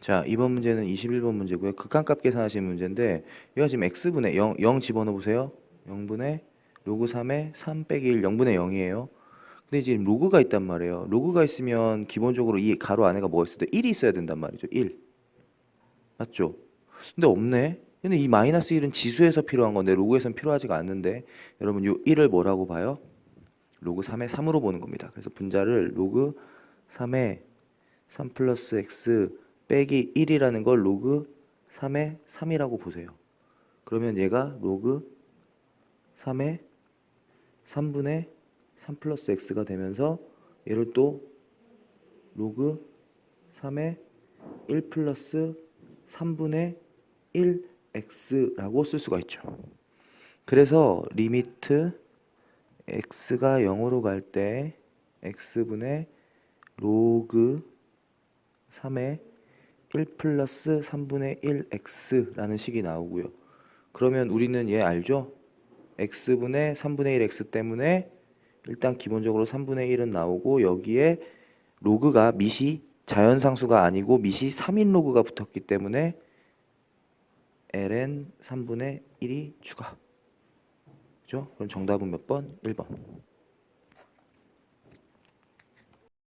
자, 이번 문제는 21번 문제고요. 극한값 계산하시는 문제인데 얘가 지금 x분의 0, 0 집어넣어 보세요. 0분의 로그 3의 3 빼기 1 0분의 0이에요. 근데 지금 로그가 있단 말이에요. 로그가 있으면 기본적으로 이 가로 안에가 뭐가 있어야 돼? 1이 있어야 된단 말이죠. 1. 맞죠? 근데 없네. 근데 이 마이너스 1은 지수에서 필요한 건데 로그에선 필요하지가 않는데 여러분 요 1을 뭐라고 봐요? 로그 3의 3으로 보는 겁니다. 그래서 분자를 로그 3의 3 플러스 x 빼기 1이라는 걸 로그 3의 3이라고 보세요. 그러면 얘가 로그 3의 3분의 3 플러스 x가 되면서 얘를 또 로그 3의 1 플러스 3분의 1x라고 쓸 수가 있죠. 그래서 리미트 x가 0으로 갈 때 x분의 로그 3의 1 플러스 3분의 1x라는 식이 나오고요. 그러면 우리는 얘 알죠? x분의 3분의 1x 때문에 일단 기본적으로 3분의 1은 나오고 여기에 로그가 밑이 자연상수가 아니고 밑이 3인 로그가 붙었기 때문에 ln 3분의 1이 추가. 그죠? 그럼 정답은 몇 번? 1번.